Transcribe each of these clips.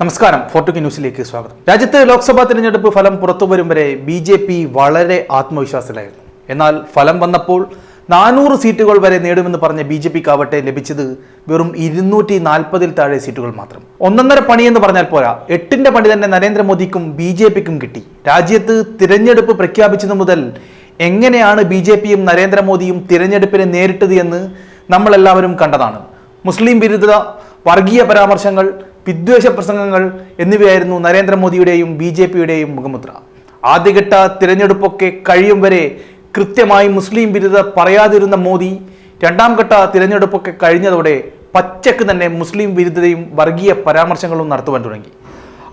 നമസ്കാരം. ഫോർട്ടുക്കി ന്യൂസിലേക്ക് സ്വാഗതം. രാജ്യത്ത് ലോക്സഭാ തിരഞ്ഞെടുപ്പ് ഫലം പുറത്തു വരും വരെ ബി ജെ പി വളരെ ആത്മവിശ്വാസത്തിലായിരുന്നു എന്നാൽ ഫലം വന്നപ്പോൾ നാനൂറ് സീറ്റുകൾ വരെ നേടുമെന്ന് പറഞ്ഞ ബി ജെ പിക്കാവട്ടെ ലഭിച്ചത് വെറും ഇരുന്നൂറ്റി നാൽപ്പതിൽ താഴെ സീറ്റുകൾ മാത്രം. ഒന്നൊന്നര പണിയെന്ന് പറഞ്ഞാൽ പോരാ എട്ടിന്റെ പണി തന്നെ നരേന്ദ്രമോദിക്കും ബി ജെ പിക്കും കിട്ടി. രാജ്യത്ത് തിരഞ്ഞെടുപ്പ് പ്രഖ്യാപിച്ചത് മുതൽ എങ്ങനെയാണ് ബി ജെ പിയും നരേന്ദ്രമോദിയും തിരഞ്ഞെടുപ്പിനെ നേരിട്ടത് എന്ന് നമ്മളെല്ലാവരും കണ്ടതാണ്. മുസ്ലിം വിരുദ്ധ വർഗീയ പരാമർശങ്ങൾ വിദ്വേഷ പ്രസംഗങ്ങൾ എന്നിവയായിരുന്നു നരേന്ദ്രമോദിയുടെയും ബി ജെ പിയുടെയും മുഖമുദ്ര. ആദ്യഘട്ട തിരഞ്ഞെടുപ്പൊക്കെ കഴിയും വരെ കൃത്യമായി മുസ്ലിം വിരുദ്ധ പറയാതിരുന്ന മോദി രണ്ടാം ഘട്ട തിരഞ്ഞെടുപ്പൊക്കെ കഴിഞ്ഞതോടെ പച്ചക്ക് തന്നെ മുസ്ലിം വിരുദ്ധതയും വർഗീയ പരാമർശങ്ങളും നടത്തുവാൻ തുടങ്ങി.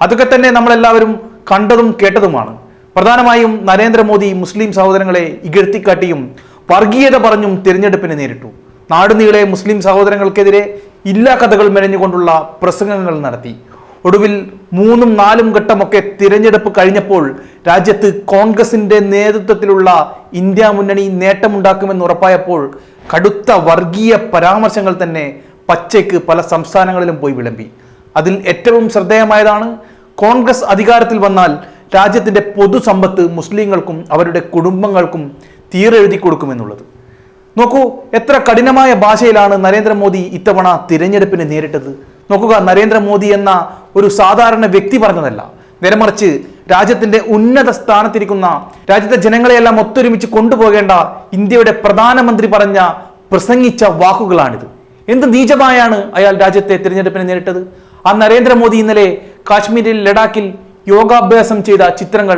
അതൊക്കെ തന്നെ നമ്മളെല്ലാവരും കണ്ടതും കേട്ടതുമാണ്. പ്രധാനമായും നരേന്ദ്രമോദി മുസ്ലിം സഹോദരങ്ങളെ ഇകഴ്ത്തിക്കാട്ടിയും വർഗീയത പറഞ്ഞും തിരഞ്ഞെടുപ്പിനെ നേരിട്ടു. നാടുനീളെ മുസ്ലിം സഹോദരങ്ങൾക്കെതിരെ ഇല്ലാ കഥകൾ മെനഞ്ഞുകൊണ്ടുള്ള പ്രസംഗങ്ങൾ നടത്തി. ഒടുവിൽ മൂന്നും നാലും ഘട്ടമൊക്കെ തിരഞ്ഞെടുപ്പ് കഴിഞ്ഞപ്പോൾ രാജ്യത്ത് കോൺഗ്രസിന്റെ നേതൃത്വത്തിലുള്ള ഇന്ത്യ മുന്നണി നേട്ടമുണ്ടാക്കുമെന്ന് ഉറപ്പായപ്പോൾ കടുത്ത വർഗീയ പരാമർശങ്ങൾ തന്നെ പച്ചയ്ക്ക് പല സംസ്ഥാനങ്ങളിലും പോയി വിളമ്പി. അതിൽ ഏറ്റവും ശ്രദ്ധേയമായതാണ് കോൺഗ്രസ് അധികാരത്തിൽ വന്നാൽ രാജ്യത്തിന്റെ പൊതുസമ്പത്ത് മുസ്ലിങ്ങൾക്കും അവരുടെ കുടുംബങ്ങൾക്കും തീരെഴുതി കൊടുക്കുമെന്നുള്ളത് നോക്കൂ എത്ര കഠിനമായ ഭാഷയിലാണ് നരേന്ദ്രമോദി ഇത്തവണ തിരഞ്ഞെടുപ്പിനെ നേരിട്ടത്. നോക്കുക നരേന്ദ്രമോദി എന്ന ഒരു സാധാരണ വ്യക്തി പറഞ്ഞതല്ല. നിലമറിച്ച് രാജ്യത്തിന്റെ ഉന്നത സ്ഥാനത്തിരിക്കുന്ന രാജ്യത്തെ ജനങ്ങളെയെല്ലാം ഒത്തൊരുമിച്ച് കൊണ്ടുപോകേണ്ട ഇന്ത്യയുടെ പ്രധാനമന്ത്രി പറഞ്ഞ പ്രസംഗിച്ച വാക്കുകളാണിത്. എന്ത് നീചമായാണ് അയാൾ രാജ്യത്തെ തിരഞ്ഞെടുപ്പിനെ നേരിട്ടത്? ആ നരേന്ദ്രമോദി ഇന്നലെ കാശ്മീരിൽ ലഡാക്കിൽ യോഗാഭ്യാസം ചെയ്ത ചിത്രങ്ങൾ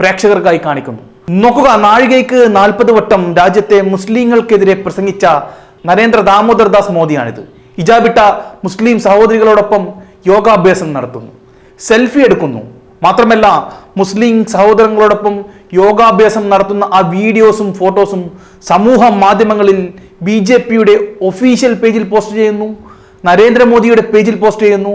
പ്രേക്ഷകർക്കായി കാണിക്കുന്നു. നോക്കുക നാഴികയ്ക്ക് നാൽപ്പത് വട്ടം രാജ്യത്തെ മുസ്ലിങ്ങൾക്കെതിരെ പ്രസംഗിച്ച നരേന്ദ്ര ദാമോദർ ദാസ് മോദിയാണിത്. ഇജാബിട്ട മുസ്ലിം സഹോദരികളോടൊപ്പം യോഗാഭ്യാസം നടത്തുന്നു. സെൽഫി എടുക്കുന്നു. മാത്രമല്ല മുസ്ലിം സഹോദരങ്ങളോടൊപ്പം യോഗാഭ്യാസം നടത്തുന്ന ആ വീഡിയോസും ഫോട്ടോസും സമൂഹ മാധ്യമങ്ങളിൽ ബി ജെ പിയുടെ ഒഫീഷ്യൽ പേജിൽ പോസ്റ്റ് ചെയ്യുന്നു നരേന്ദ്രമോദിയുടെ പേജിൽ പോസ്റ്റ് ചെയ്യുന്നു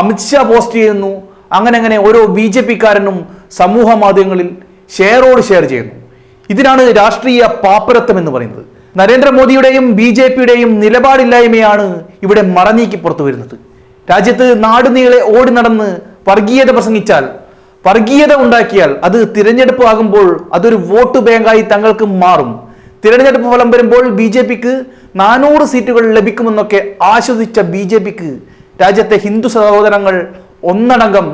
അമിത്ഷാ പോസ്റ്റ് ചെയ്യുന്നു അങ്ങനെ അങ്ങനെ ഓരോ ബി ജെ പിക്കാരനും സമൂഹ മാധ്യമങ്ങളിൽ ഷെയറോട് ഷെയർ ചെയ്യുന്നു. ഇതിനാണ് രാഷ്ട്രീയ പാപ്പരത്വം എന്ന് പറയുന്നത്. നരേന്ദ്രമോദിയുടെയും ബി ജെ പിയുടെയും നിലപാടില്ലായ്മയാണ് ഇവിടെ മറനീക്കി പുറത്തു വരുന്നത്. രാജ്യത്ത് നാടുനീളെ ഓടി നടന്ന് വർഗീയത പ്രസംഗിച്ചാൽ വർഗീയത ഉണ്ടാക്കിയാൽ അത് തിരഞ്ഞെടുപ്പ് ആകുമ്പോൾ അതൊരു വോട്ട് ബാങ്കായി തങ്ങൾക്ക് മാറും. തിരഞ്ഞെടുപ്പ് ഫലം വരുമ്പോൾ ബി ജെ പിക്ക് നാനൂറ് സീറ്റുകൾ ലഭിക്കുമെന്നൊക്കെ ആശ്വസിച്ച ബി ജെ പിക്ക് രാജ്യത്തെ ഹിന്ദു സഹോദരങ്ങൾ ഒന്നടങ്കം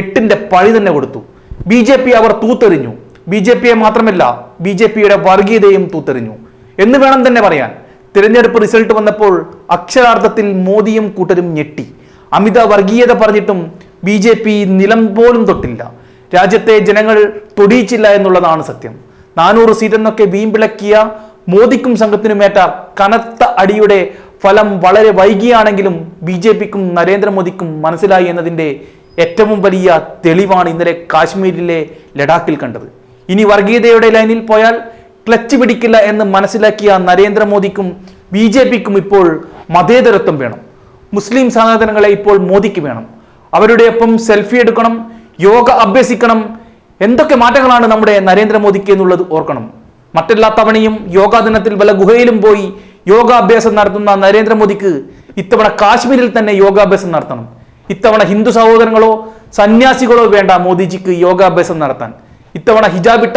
എട്ടിന്റെ പഴി തന്നെ കൊടുത്തു. ബി ജെ പി അവർ തൂത്തെറിഞ്ഞു. ബി ജെ പിയെ മാത്രമല്ല ബി ജെ പിയുടെ വർഗീയതയും തൂത്തെറിഞ്ഞു. എന്ന് വേണം തന്നെ പറയാൻ. തിരഞ്ഞെടുപ്പ് റിസൾട്ട് വന്നപ്പോൾ അക്ഷരാർത്ഥത്തിൽ മോദിയും കൂട്ടരും ഞെട്ടി. അമിത വർഗീയത പറഞ്ഞിട്ടും ബി ജെ പി നിലം പോലും തൊട്ടില്ല. രാജ്യത്തെ ജനങ്ങൾ തൊടിയിച്ചില്ല എന്നുള്ളതാണ് സത്യം. നാനൂറ് സീറ്റെന്നൊക്കെ വീമ്പിളക്കിയ മോദിക്കും സംഘത്തിനുമേറ്റ കനത്ത അടിയുടെ ഫലം വളരെ വൈകിയാണെങ്കിലും ബി ജെ പിക്കും നരേന്ദ്രമോദിക്കും മനസ്സിലായി എന്നതിന്റെ ഏറ്റവും വലിയ തെളിവാണ് ഇന്നലെ കാശ്മീരിലെ ലഡാക്കിൽ കണ്ടത്. ഇനി വർഗീയതയുടെ ലൈനിൽ പോയാൽ ക്ലച്ച് പിടിക്കില്ല എന്ന് മനസ്സിലാക്കിയ നരേന്ദ്രമോദിക്കും ബി ജെ പിക്കും ഇപ്പോൾ മതേതരത്വം വേണം. മുസ്ലിം സനാതനങ്ങളെ ഇപ്പോൾ മോദിക്ക് വേണം. അവരുടെ ഒപ്പം സെൽഫി എടുക്കണം യോഗ അഭ്യസിക്കണം. എന്തൊക്കെ മാറ്റങ്ങളാണ് നമ്മുടെ നരേന്ദ്രമോദിക്ക് എന്നുള്ളത് ഓർക്കണം. മറ്റെല്ലാ തവണയും യോഗാ ദിനത്തിൽ വല്ല ഗുഹയിലും പോയി യോഗാഭ്യാസം നടത്തുന്ന നരേന്ദ്രമോദിക്ക് ഇത്തവണ കാശ്മീരിൽ തന്നെ യോഗാഭ്യാസം നടത്തണം. ഇത്തവണ ഹിന്ദു സഹോദരങ്ങളോ സന്യാസികളോ വേണ്ട മോദിജിക്ക് യോഗാഭ്യാസം നടത്താൻ. ഇത്തവണ ഹിജാബിട്ട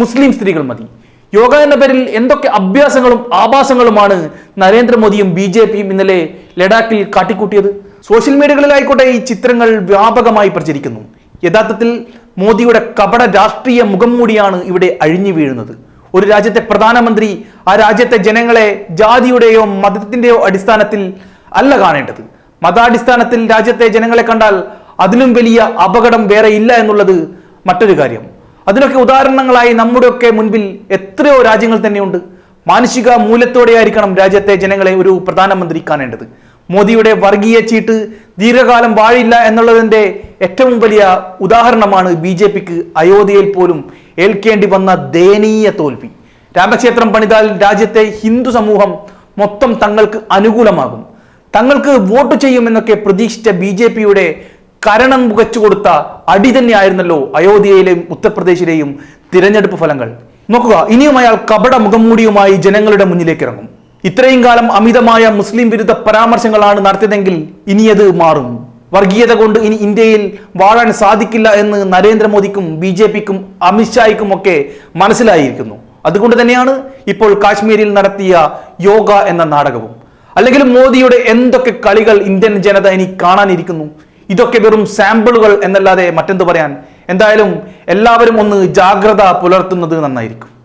മുസ്ലിം സ്ത്രീകൾ മതി. യോഗ എന്ന പേരിൽ എന്തൊക്കെ അഭ്യാസങ്ങളും ആഭാസങ്ങളുമാണ് നരേന്ദ്രമോദിയും ബി ജെ പിയും ഇന്നലെ ലഡാക്കിൽ കാട്ടിക്കൂട്ടിയത്? സോഷ്യൽ മീഡിയകളിലായിക്കോട്ടെ ഈ ചിത്രങ്ങൾ വ്യാപകമായി പ്രചരിക്കുന്നു. യഥാർത്ഥത്തിൽ മോദിയുടെ കപട രാഷ്ട്രീയ മുഖം മൂടിയാണ് ഇവിടെ അഴിഞ്ഞു വീഴുന്നത്. ഒരു രാജ്യത്തെ പ്രധാനമന്ത്രി ആ രാജ്യത്തെ ജനങ്ങളെ ജാതിയുടെയോ മതത്തിന്റെയോ അടിസ്ഥാനത്തിൽ അല്ല കാണേണ്ടത്. മതാടിസ്ഥാനത്തിൽ രാജ്യത്തെ ജനങ്ങളെ കണ്ടാൽ അതിലും വലിയ അപകടം വേറെ ഇല്ല എന്നുള്ളത് മറ്റൊരു കാര്യം. അതിനൊക്കെ ഉദാഹരണങ്ങളായി നമ്മുടെയൊക്കെ മുൻപിൽ എത്രയോ രാജ്യങ്ങൾ തന്നെയുണ്ട്. മാനുഷിക മൂല്യത്തോടെയായിരിക്കണം രാജ്യത്തെ ജനങ്ങളെ ഒരു പ്രധാനമന്ത്രി കാണേണ്ടത്. മോദിയുടെ വർഗീയ ചീട്ട് ദീർഘകാലം വാഴില്ല എന്നുള്ളതിന്റെ ഏറ്റവും വലിയ ഉദാഹരണമാണ് ബി ജെ പിക്ക് അയോധ്യയിൽ പോലും ഏൽക്കേണ്ടി വന്ന ദയനീയ തോൽവി. രാമക്ഷേത്രം പണിതാൽ രാജ്യത്തെ ഹിന്ദു സമൂഹം മൊത്തം തങ്ങൾക്ക് അനുകൂലമാകും. തങ്ങൾക്ക് വോട്ട് ചെയ്യുമെന്നൊക്കെ പ്രതീക്ഷിച്ച ബി ജെ പിയുടെ കരണം പുകച്ചു കൊടുത്ത അടി തന്നെയായിരുന്നല്ലോ അയോധ്യയിലെയും ഉത്തർപ്രദേശിലെയും തിരഞ്ഞെടുപ്പ് ഫലങ്ങൾ. നോക്കുക ഇനിയും അയാൾ കപട മുഖംമൂടിയുമായി ജനങ്ങളുടെ മുന്നിലേക്ക് ഇറങ്ങും ഇത്രയും കാലം അമിതമായ മുസ്ലിം വിരുദ്ധ പരാമർശങ്ങളാണ് നടത്തിയതെങ്കിൽ ഇനി അത് മാറും. വർഗീയത കൊണ്ട് ഇനി ഇന്ത്യയിൽ വാഴാൻ സാധിക്കില്ല എന്ന് നരേന്ദ്രമോദിക്കും ബി ജെ പിക്കും അമിത്ഷായ്ക്കും ഒക്കെ മനസ്സിലായിരിക്കുന്നു. അതുകൊണ്ട് തന്നെയാണ് ഇപ്പോൾ കാശ്മീരിൽ നടത്തിയ യോഗ എന്ന നാടകവും. അല്ലെങ്കിൽ മോദിയുടെ എന്തൊക്കെ കളികൾ ഇന്ത്യൻ ജനത ഇനി കാണാനിരിക്കുന്നു? ഇതൊക്കെ വെറും സാമ്പിളുകൾ എന്നല്ലാതെ മറ്റെന്ത് പറയാൻ? എന്തായാലും എല്ലാവരും ഒന്ന് ജാഗ്രത പുലർത്തുന്നത് നന്നായിരിക്കും.